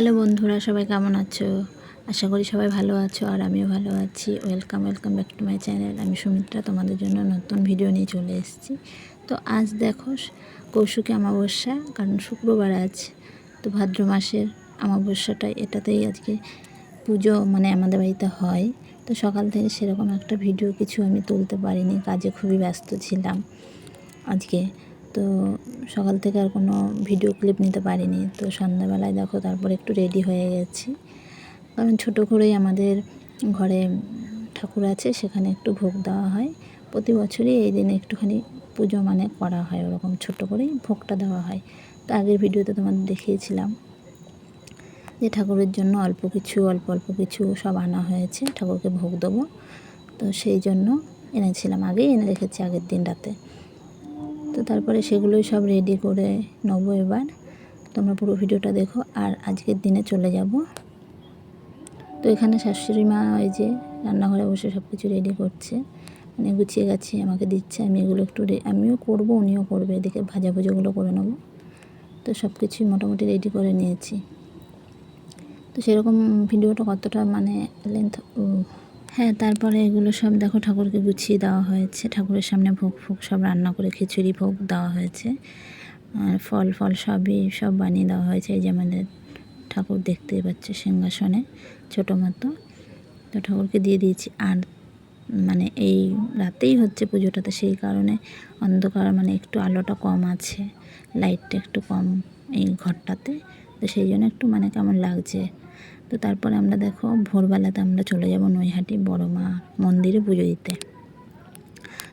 Hello বন্ধুরা, সবাই কেমন আছো? আশা করি সবাই ভালো আছো আর আমিও ভালো আছি। Welcome welcome back to my channel আমি সুমিত্রা, তোমাদের জন্য নতুন ভিডিও নিয়ে চলে এসেছি। তো আজ দেখো, কৌশুকে অমাবস্যা, কারণ শুক্রবার আজ, তো ভাদ্র মাসের অমাবস্যাটা, এটাতেই আজকে পুজো মানে আমাদের বাড়িতে হয়। তো সকাল থেকে সেরকম একটা ভিডিও কিছু আমি তুলতে পারিনি, কাজে খুবই ব্যস্ত ছিলাম। আজকে তো সকাল থেকে আর কোনো ভিডিও ক্লিপ নিতে পারিনি। তো সন্ধ্যাবেলায় দেখো তারপর একটু রেডি হয়ে গেছি। কারণ ছোটো করেই আমাদের ঘরে ঠাকুর আছে, সেখানে একটু ভোগ দেওয়া হয়। প্রতি বছরই এই দিনে একটুখানি পুজো মানে করা হয়, ওরকম ছোটো করেই ভোগটা দেওয়া হয়। তো আগের ভিডিওতে তোমাদের দেখিয়েছিলাম যে ঠাকুরের জন্য অল্প কিছু, অল্প অল্প কিছু সব আনা হয়েছে, ঠাকুরকে ভোগ দেবো। তো সেই জন্য এনেছিলাম, আগেই এনে রেখেছি আগের দিন রাতে। তো তারপরে সেগুলোই সব রেডি করে নেব এবার। তোমরা পুরো ভিডিওটা দেখো আর আজকের দিনে চলে যাব। তো এখানে শাশুড়ি মা ওই যে রান্নাঘরে বসে সব কিছু রেডি করছে। মানে গুছিয়ে গেছি আমাকে দিচ্ছে। আমি এগুলো একটু আমিও করব, উনিও করবে। এদিকে ভাজা ভুজোগুলো করে নেব। তো সব কিছুই মোটামুটি রেডি করে নিয়েছি। তো সেরকম ভিডিওটা কতটা মানে লেন্থ হ্যাঁ তারপরে এগুলো সব দেখো ঠাকুরকে গুছিয়ে দেওয়া হয়েছে। ঠাকুরের সামনে ভোগ ফোগ সব রান্না করে খিচুড়ি ভোগ দেওয়া হয়েছে। আর ফল ফল সবই সব বানিয়ে দেওয়া হয়েছে। এই যে আমাদের ঠাকুর দেখতেই পাচ্ছে সিংহাসনে ছোটো মতো। তো ঠাকুরকে দিয়ে দিয়েছি। আর মানে এই রাতেই হচ্ছে পুজোটাতে, সেই কারণে অন্ধকার মানে একটু আলোটা কম আছে, লাইটটা একটু কম এই ঘরটাতে। তো সেই জন্য একটু মানে কেমন লাগছে তো তারপরে আমরা দেখো, ভোরবেলাতে আমরা চলে যাব নৈহাটি বড় মা মন্দিরে পুজো দিতে।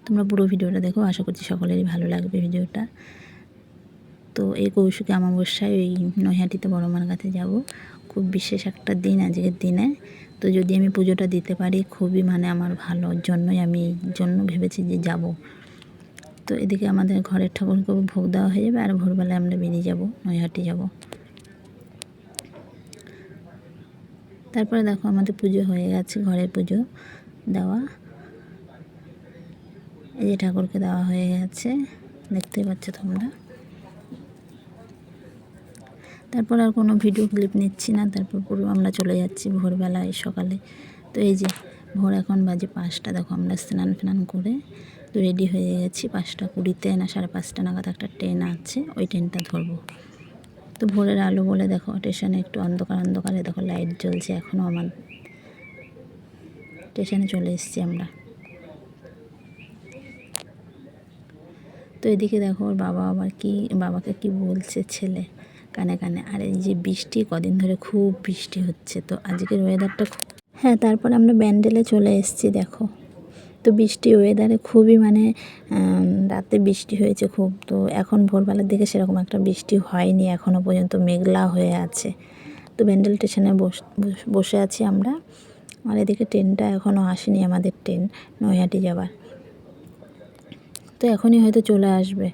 তোমরা পুরো ভিডিওটা দেখো, আশা করছি সকলেরই ভালো লাগবে ভিডিওটা। তো এই কৌশিকে অমাবস্যায় ওই নৈহাটিতে বড় মার কাছে যাব। খুব বিশেষ একটা দিন আজকের দিনে। তো যদি আমি পুজোটা দিতে পারি, খুবই মানে আমার ভালোর জন্যই আমি এই জন্য ভেবেছি যে যাব। তো এদিকে আমাদের ঘরের ঠাকুরকে ভোগ দেওয়া হয়ে যাবে, আর ভোরবেলায় আমরা বেরিয়ে যাব, নৈহাটি যাব। তারপরে দেখো আমাদের পুজো হয়ে গেছে, ঘরের পুজো দেওয়া। এই যে ঠাকুরকে দেওয়া হয়ে গেছে, দেখতেই পাচ্ছ তোমরা। তারপর আর কোনো ভিডিও ক্লিপ নিচ্ছি না, তারপর পুরো আমরা চলে যাচ্ছি ভোরবেলায় সকালে। তো এই যে ভোর এখন বাজে পাঁচটা, দেখো আমরা স্নান ফ্নান করে তো রেডি হয়ে গেছি। পাঁচটা কুড়িতে না, সাড়ে পাঁচটা নাগাদ একটা ট্রেন আছে, ওই ট্রেনটা ধরবো। তো ভোরের আলো বলে দেখো, স্টেশনে একটু অন্ধকার, অন্ধকারে দেখো লাইট জ্বলছে এখনও আমার। স্টেশনে চলে এসেছি আমরা। তো এদিকে দেখো, ওর বাবা আবার কি, বাবাকে কি বলছে ছেলে কানে কানে, আর এই যে বৃষ্টি, কদিন ধরে খুব বৃষ্টি হচ্ছে। তো আজকের ওয়েদারটা হ্যাঁ তারপর আমরা ব্যান্ডেলে চলে এসেছি, দেখো। তো বৃষ্টি ওয়েদারে খুবই মানে রাতে বৃষ্টি হয়েছে খুব। তো এখন ভোরবেলার দিকে সেরকম একটা বৃষ্টি হয়নি এখনও পর্যন্ত মেঘলা হয়ে আছে। তো ব্যান্ডেল স্টেশনে বসে আছি আমরা। আর এদিকে ট্রেনটা এখনও আসেনি আমাদের ট্রেন, নৈহাটি যাবার। তো এখনই হয়তো চলে আসবে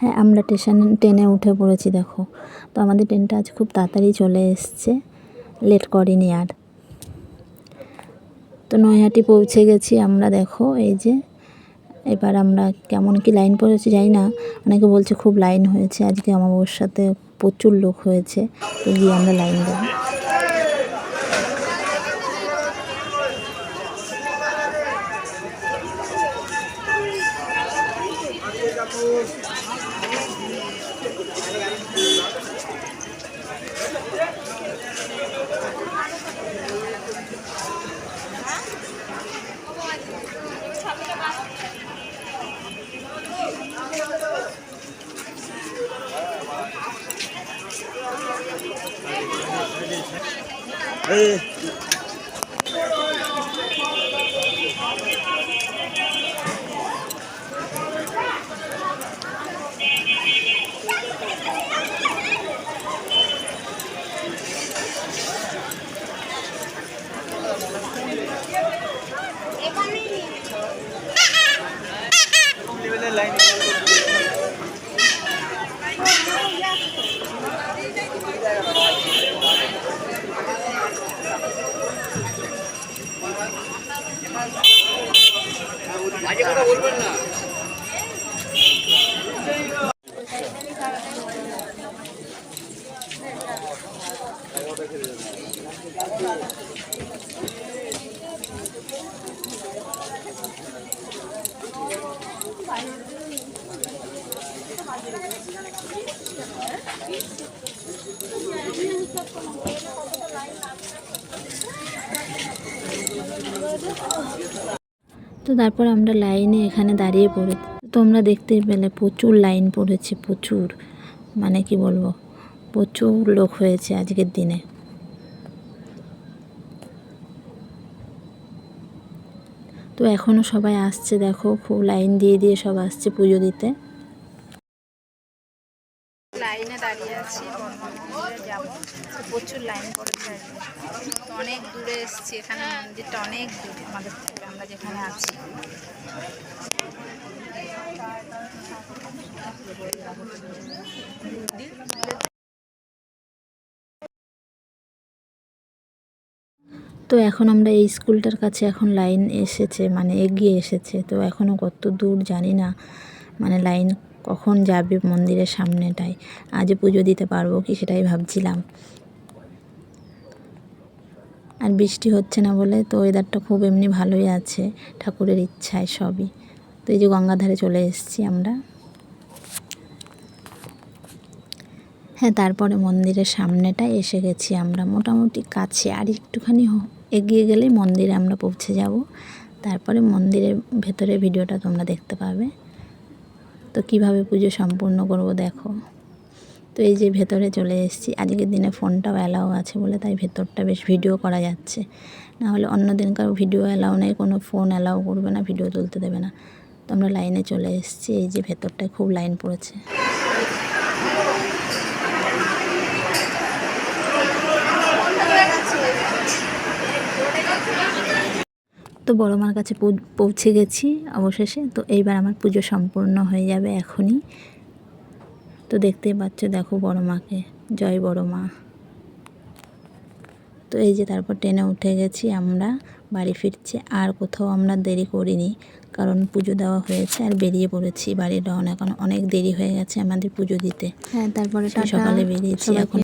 হ্যাঁ আমরা স্টেশন ট্রেনে উঠে পড়েছি, দেখো। তো আমাদের ট্রেনটা আজ খুব তাড়াতাড়ি চলে এসছে। লেট করিনি আর। তো নৈহাটি পৌঁছে গেছি আমরা, দেখো, এই যে, এবার আমরা কেমন কি লাইন পড়েছি যাই না। অনেকে বলছে খুব লাইন হয়েছে, আজকে আমার সাথে প্রচুর লোক হয়েছে, তো গিয়ে আমরা লাইন দেবো ए Hey. তো তারপর আমরা লাইনে এখানে দাঁড়িয়ে পড়ে, তোমরা দেখতেই পেলে প্রচুর লাইন পড়েছে, প্রচুর। মানে কি বলব? প্রচুর লোক হয়েছে আজকের দিনে। তো এখনও সবাই আসছে, দেখো, খুব লাইন দিয়ে দিয়ে সব আসছে পুজো দিতে। লাইনে দাঁড়িয়ে আছি প্রচুর লাইন পড়েছে। অনেক দূরে এসেছি, এখানে মন্দিরটা অনেক দূরে, আমাদের যেখানে আছি। তো এখন আমরা এই স্কুলটার কাছে এখন লাইন এসেছে মানে এগিয়ে এসেছে। তো এখনও কত দূর জানি না মানে লাইন কখন যাবে মন্দিরের সামনেটায়। আজ পুজো দিতে পারব কি সেটাই ভাবছিলাম। আর বৃষ্টি হচ্ছে না বলে তো ওয়েদারটা খুব এমনি ভালোই আছে, ঠাকুরের ইচ্ছায় সবই। তো এই যে গঙ্গাধারে চলে এসেছি আমরা। হ্যাঁ তারপরে মন্দিরের সামনেটায় এসে গেছি আমরা, মোটামুটি কাছে। আর একটুখানি এগিয়ে গেলেই মন্দিরে আমরা পৌঁছে যাব। তারপরে মন্দিরের ভেতরে ভিডিওটা তোমরা দেখতে পাবে। তো কীভাবে পুজো সম্পূর্ণ করব দেখো। তো এই যে ভেতরে চলে এসেছি। আজকের দিনে ফোনটাও অ্যালাউ আছে বলে তাই ভেতরটা বেশ ভিডিও করা যাচ্ছে। না হলে অন্য দিনকার ভিডিও অ্যালাউ নেই, কোনো ফোন অ্যালাউ করবে না ভিডিও তুলতে দেবে না। তো আমরা লাইনে চলে এসেছি। এই যে ভেতরটায় খুব লাইন পড়েছে। তো বড় মার কাছে পৌঁছে গেছি অবশেষে। তো এইবার আমার পুজো সম্পূর্ণ হয়ে যাবে এখনই। তো দেখতেই পাচ্ছ দেখো বড় মাকে। জয় বড় মা। তো এই যে তারপর ট্রেনে উঠে গেছি আমরা বাড়ি ফিরছি। আর কোথাও আমরা দেরি করিনি কারণ পুজো দেওয়া হয়েছে আর বেরিয়ে পড়েছি বাড়ির রওনা। এখন অনেক দেরি হয়ে গেছে আমাদের পুজো দিতে। হ্যাঁ তারপরে সকালে বেরিয়েছি এখন।